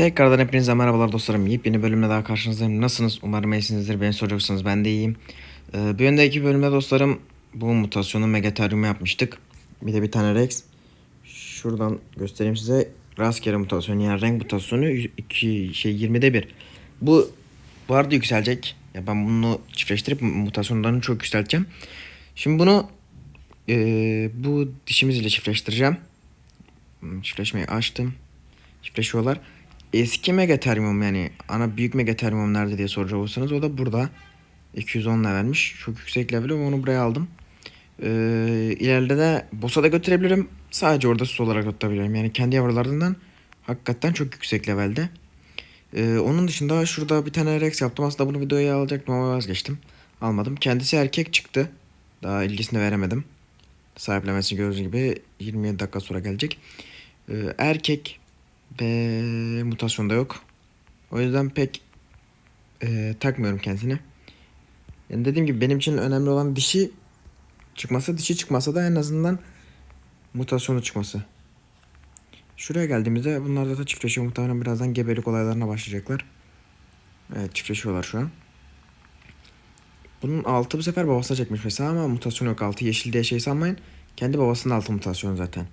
Tekrardan hepinize merhabalar dostlarım. Yepyeni bölümle daha karşınızdayım. Nasılsınız? Umarım iyisinizdir. Beni soracaksınız. Ben de iyiyim. Ee, bir önceki bölümde dostlarım bu mutasyonu Megatherium'u yapmıştık. Bir de bir tane Rex. Şuradan göstereyim size. Rastgele mutasyonu yani renk mutasyonu 2 şey 20'de 1. Bu bu arada yükselecek. Ya ben bunu çiftleştirip mutasyonlarını çok yükselteceğim. Şimdi bunu ee, bu dişimiz ile çiftleştireceğim. Hmm, Çiftleşmeyi açtım. Çiftleşiyorlar. Eski Megatherium yani ana büyük Megatherium nerede diye soracak olursanız o da burada. 210 levelmiş. Çok yüksek level ama onu buraya aldım. Ee, ileride de boss'a da götürebilirim. Sadece orada su olarak tutabilirim. Yani kendi yavrularından hakikaten çok yüksek levelde. Ee, onun dışında şurada bir tane Rex yaptım. Aslında bunu videoya alacaktım ama vazgeçtim. Almadım. Kendisi erkek çıktı. Daha ilgisini veremedim. Sahiplemesi gördüğünüz gibi 27 dakika sonra gelecek. Ee, erkek ve mutasyonda yok. O yüzden pek e, takmıyorum kendisini. Yani dediğim gibi benim için önemli olan dişi çıkması. Dişi çıkmasa da en azından mutasyonu çıkması. Şuraya geldiğimizde bunlar zaten çiftleşiyor. Muhtemelen birazdan gebelik olaylarına başlayacaklar. Evet çiftleşiyorlar şu an. Bunun altı bu sefer babasına çekmiş mesela ama mutasyon yok. Altı yeşil diye şey sanmayın. Kendi babasının altı mutasyon zaten.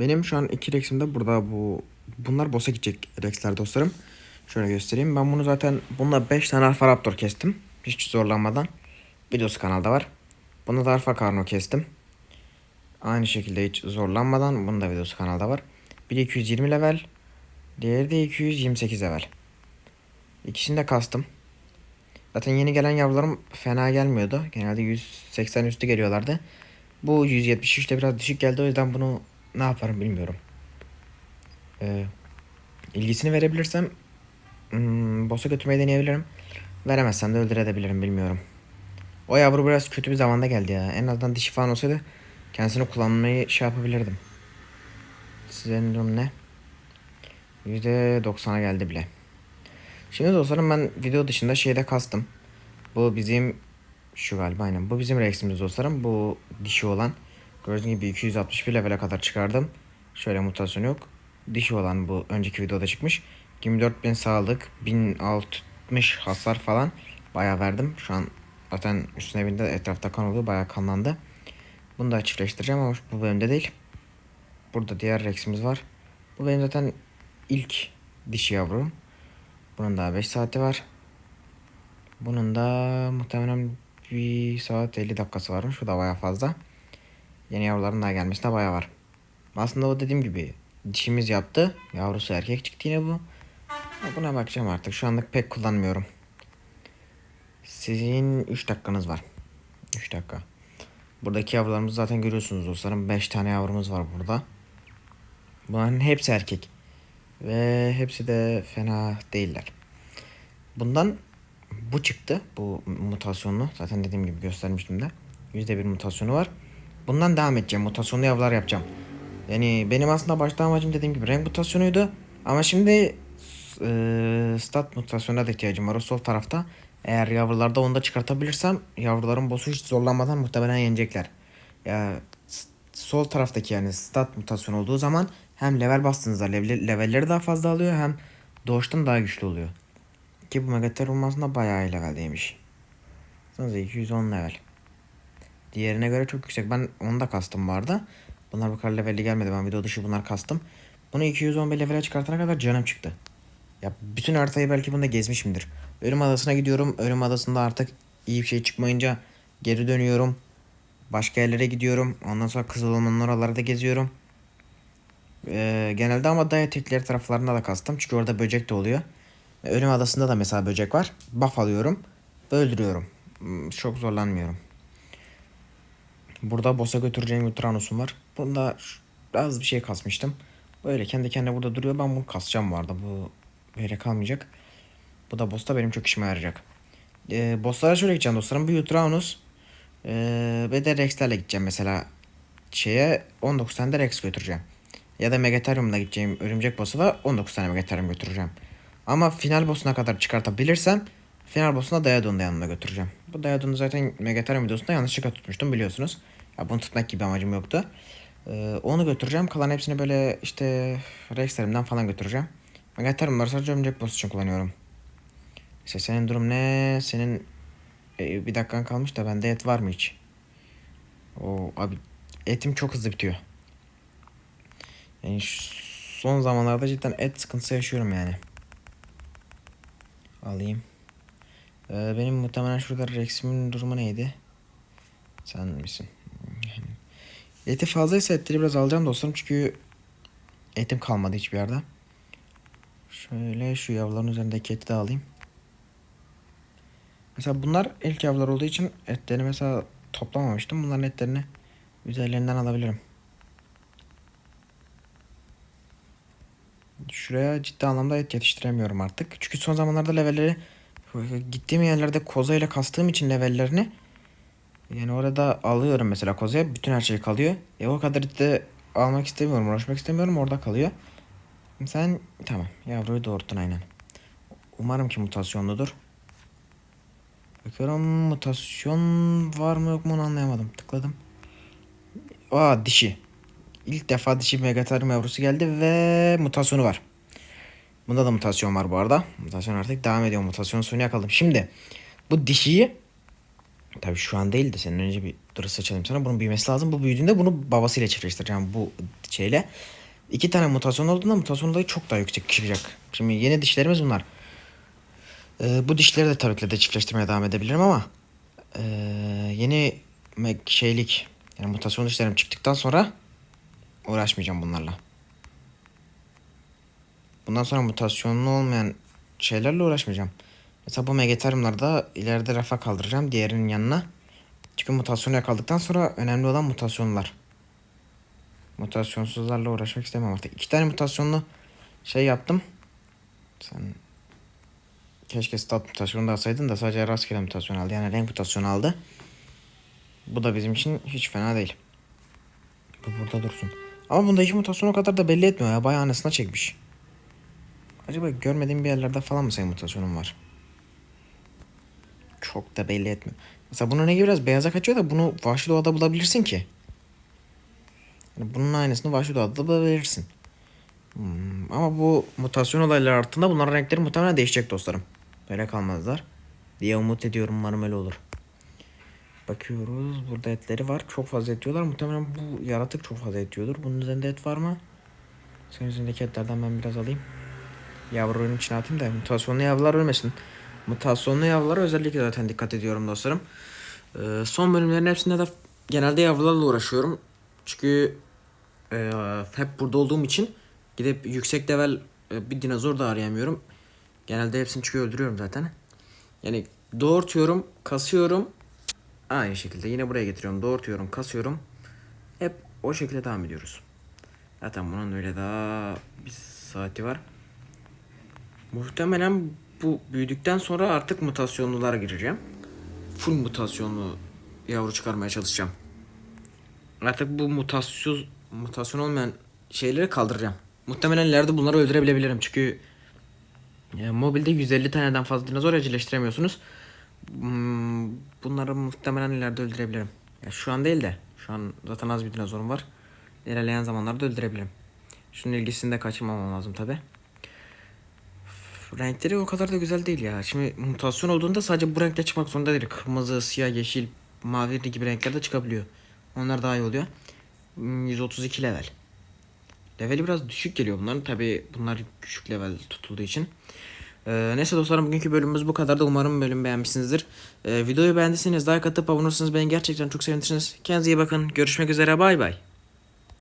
Benim şu an iki Rex'im de burada bu. Bunlar boss'a gidecek Rex'ler dostlarım. Şöyle göstereyim. Ben bunu zaten bununla 5 tane Alpha Raptor kestim. Hiç zorlanmadan. Videosu kanalda var. Bunu da Alpha Carno kestim. Aynı şekilde hiç zorlanmadan. Bunun da videosu kanalda var. Biri 220 level. Diğeri de 228 level. İkisini de kastım. Zaten yeni gelen yavrularım fena gelmiyordu. Genelde 180 üstü geliyorlardı. Bu 173'te biraz düşük geldi o yüzden bunu ne yaparım bilmiyorum. Ee, ilgisini verebilirsem hmm, boss'a götürmeyi deneyebilirim. Veremezsem de öldürebilirim bilmiyorum. O yavru biraz kötü bir zamanda geldi ya. En azından dişi falan olsaydı kendisini kullanmayı şey yapabilirdim. Sizin durum ne? %90'a geldi bile. Şimdi dostlarım ben video dışında şeyde kastım. Bu bizim şu galiba aynen. Bu bizim Rex'imiz dostlarım. Bu dişi olan. Gördüğünüz gibi 261 level'e kadar çıkardım. Şöyle mutasyon yok. Dişi olan bu önceki videoda çıkmış. 24.000 sağlık, 1060 hasar falan bayağı verdim. Şu an zaten üstüne binde etrafta kan oluyor. Bayağı kanlandı. Bunu da çiftleştireceğim ama bu bölümde değil. Burada diğer Rex'imiz var. Bu benim zaten ilk dişi yavrum. Bunun daha 5 saati var. Bunun da muhtemelen 1 saat 50 dakikası varmış. Bu da bayağı fazla. Yeni yavruların daha gelmesine bayağı var. Aslında o dediğim gibi dişimiz yaptı. Yavrusu erkek çıktı yine bu. Buna bakacağım artık. Şu anlık pek kullanmıyorum. Sizin 3 dakikanız var. 3 dakika. Buradaki yavrularımızı zaten görüyorsunuz dostlarım. 5 tane yavrumuz var burada. Bunların hepsi erkek. Ve hepsi de fena değiller. Bundan bu çıktı. Bu mutasyonlu. Zaten dediğim gibi göstermiştim de. %1 mutasyonu var. Bundan devam edeceğim. Mutasyonlu yavrular yapacağım. Yani benim aslında başta amacım dediğim gibi renk mutasyonuydu. Ama şimdi e, stat mutasyonuna da ihtiyacım var. O sol tarafta. Eğer yavrularda onu da çıkartabilirsem yavruların boss'u hiç zorlanmadan muhtemelen yenecekler. Ya sol taraftaki yani stat mutasyon olduğu zaman hem level bastığınızda level, levelleri daha fazla alıyor hem doğuştan daha güçlü oluyor. Ki bu Megatherium aslında bayağı iyi leveldeymiş. Sanırım 210 level. Diğerine göre çok yüksek. Ben onu da kastım vardı. Bunlar bu kadar levelli gelmedi. Ben video dışı bunlar kastım. Bunu 211 levele çıkartana kadar canım çıktı. Ya bütün haritayı belki bunda gezmişimdir. Ölüm adasına gidiyorum. Ölüm adasında artık iyi bir şey çıkmayınca geri dönüyorum. Başka yerlere gidiyorum. Ondan sonra Kızıl Orman'ın oralarda geziyorum. Ee, genelde ama daya tekleri taraflarında da kastım. Çünkü orada böcek de oluyor. Ölüm adasında da mesela böcek var. Buff alıyorum. Öldürüyorum. Hmm, Çok zorlanmıyorum. Burada boss'a götüreceğim Utranos'um var. Bunda az bir şey kasmıştım. Böyle kendi kendine burada duruyor. Ben bunu kasacağım vardı. Bu böyle kalmayacak. Bu da boss'ta benim çok işime yarayacak. Ee, boss'lara şöyle gideceğim dostlarım. Bir Utranos ee, ve de Rex'lerle gideceğim mesela. Şeye 19 tane de Rex götüreceğim. Ya da Megatherium'da gideceğim örümcek boss'a da 19 tane Megatherium götüreceğim. Ama final boss'una kadar çıkartabilirsem final boss'una Diadon'u da yanımda götüreceğim. Bu Diadon'u zaten Megatherium videosunda yanlışlıkla tutmuştum biliyorsunuz. Ya bunu tutmak gibi amacım yoktu. Ee, onu götüreceğim. Kalan hepsini böyle işte Rex'lerimden falan götüreceğim. Megaterm var sadece örümcek boss için kullanıyorum. İşte senin durum ne? Senin e, bir dakikan kalmış da bende et var mı hiç? O abi etim çok hızlı bitiyor. Yani son zamanlarda cidden et sıkıntısı yaşıyorum yani. Alayım. Ee, benim muhtemelen şurada Rex'imin durumu neydi? Sen misin? Eti fazlaysa etleri biraz alacağım dostlarım çünkü etim kalmadı hiçbir yerde. Şöyle şu yavruların üzerindeki eti de alayım. Mesela bunlar ilk yavrular olduğu için etlerini mesela toplamamıştım. Bunların etlerini üzerlerinden alabilirim. Şuraya ciddi anlamda et yetiştiremiyorum artık. Çünkü son zamanlarda levelleri gittiğim yerlerde koza ile kastığım için levellerini yani orada alıyorum mesela kozaya bütün her şey kalıyor. E o kadar da almak istemiyorum, uğraşmak istemiyorum orada kalıyor. Sen tamam yavruyu doğurttun aynen. Umarım ki mutasyonludur. Bakıyorum mutasyon var mı yok mu onu anlayamadım. Tıkladım. Aa dişi. İlk defa dişi Megatherium yavrusu geldi ve mutasyonu var. Bunda da mutasyon var bu arada. Mutasyon artık devam ediyor. Mutasyon sonu yakaladım. Şimdi bu dişiyi tabii şu an değil de senin önce bir dur seçelim sana. Bunun büyümesi lazım. Bu büyüdüğünde bunu babasıyla çiftleştireceğim bu şeyle. İki tane mutasyon olduğunda mutasyon olayı çok daha yüksek çıkacak. Şimdi yeni dişlerimiz bunlar. Ee, bu dişleri de tabii ki de çiftleştirmeye devam edebilirim ama ee, yeni şeylik yani mutasyon dişlerim çıktıktan sonra uğraşmayacağım bunlarla. Bundan sonra mutasyonlu olmayan şeylerle uğraşmayacağım. Mesela bu megateriumlarda ileride rafa kaldıracağım diğerinin yanına. Çünkü mutasyonu yakaladıktan sonra önemli olan mutasyonlar. Mutasyonsuzlarla uğraşmak istemem artık. İki tane mutasyonlu şey yaptım. Sen keşke stat mutasyonu da alsaydın da sadece rastgele mutasyon aldı. Yani renk mutasyonu aldı. Bu da bizim için hiç fena değil. Bu burada dursun. Ama bunda iki mutasyon o kadar da belli etmiyor ya. Bayağı anasına çekmiş. Acaba görmediğim bir yerlerde falan mı senin mutasyonun var? Çok da belli etmiyor. Mesela bunun rengi biraz beyaza kaçıyor da bunu vahşi doğada bulabilirsin ki. Yani bunun aynısını vahşi doğada da bulabilirsin. Hmm, ama bu mutasyon olayları arttığında bunların renkleri muhtemelen değişecek dostlarım. Böyle kalmazlar. Diye umut ediyorum umarım öyle olur. Bakıyoruz burada etleri var. Çok fazla et yiyorlar. Muhtemelen bu yaratık çok fazla et yiyordur. Bunun üzerinde et var mı? Senin üzerindeki etlerden ben biraz alayım. Yavrunun içine atayım da mutasyonlu yavrular ölmesin. Mutasyonlu yavrulara özellikle zaten dikkat ediyorum dostlarım. Ee, son bölümlerin hepsinde de genelde yavrularla uğraşıyorum. Çünkü e, hep burada olduğum için gidip yüksek level e, bir dinozor da arayamıyorum. Genelde hepsini çünkü öldürüyorum zaten. Yani doğurtuyorum, kasıyorum. Aynı şekilde yine buraya getiriyorum. Doğurtuyorum, kasıyorum. Hep o şekilde devam ediyoruz. Zaten bunun öyle daha bir saati var. Muhtemelen bu büyüdükten sonra artık mutasyonlulara gireceğim. Full mutasyonlu yavru çıkarmaya çalışacağım. Artık bu mutasyon mutasyon olmayan şeyleri kaldıracağım. Muhtemelen ileride bunları öldürebilebilirim çünkü ya, mobilde 150 taneden fazla dinozor evcilleştiremiyorsunuz. Hmm, Bunları muhtemelen ileride öldürebilirim. Ya şu an değil de şu an zaten az bir dinozorum var. İlerleyen zamanlarda öldürebilirim. Şunun ilgisini de kaçırmamam lazım tabi. Renkleri o kadar da güzel değil ya. Şimdi mutasyon olduğunda sadece bu renkte çıkmak zorunda değil. Kırmızı, siyah, yeşil, mavi gibi renklerde çıkabiliyor. Onlar daha iyi oluyor. Hmm, 132 level. Leveli biraz düşük geliyor bunların. Tabi bunlar küçük level tutulduğu için. Ee, neyse dostlarım bugünkü bölümümüz bu kadar da umarım bölüm beğenmişsinizdir. Ee, videoyu beğendiyseniz like atıp abone olursanız beni gerçekten çok sevinirsiniz. Kendinize iyi bakın. Görüşmek üzere bay bay.